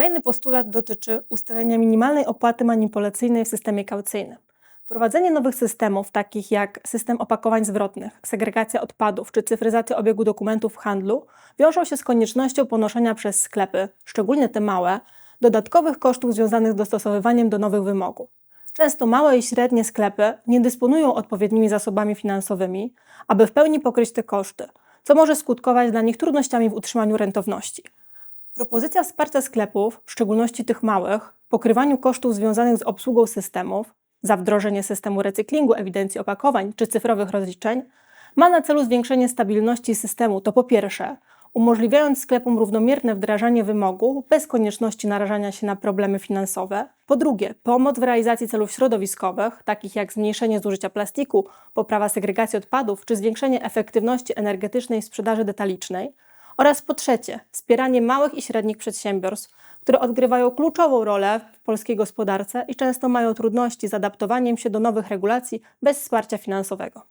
Kolejny postulat dotyczy ustalenia minimalnej opłaty manipulacyjnej w systemie kaucyjnym. Wprowadzenie nowych systemów, takich jak system opakowań zwrotnych, segregacja odpadów czy cyfryzacja obiegu dokumentów w handlu, wiążą się z koniecznością ponoszenia przez sklepy, szczególnie te małe, dodatkowych kosztów związanych z dostosowywaniem do nowych wymogów. Często małe i średnie sklepy nie dysponują odpowiednimi zasobami finansowymi, aby w pełni pokryć te koszty, co może skutkować dla nich trudnościami w utrzymaniu rentowności. Propozycja wsparcia sklepów, w szczególności tych małych, w pokrywaniu kosztów związanych z obsługą systemów, za wdrożenie systemu recyklingu, ewidencji opakowań czy cyfrowych rozliczeń, ma na celu zwiększenie stabilności systemu, to po pierwsze, umożliwiając sklepom równomierne wdrażanie wymogów bez konieczności narażania się na problemy finansowe. Po drugie, pomoc w realizacji celów środowiskowych, takich jak zmniejszenie zużycia plastiku, poprawa segregacji odpadów czy zwiększenie efektywności energetycznej sprzedaży detalicznej. Oraz po trzecie, wspieranie małych i średnich przedsiębiorstw, które odgrywają kluczową rolę w polskiej gospodarce i często mają trudności z adaptowaniem się do nowych regulacji bez wsparcia finansowego.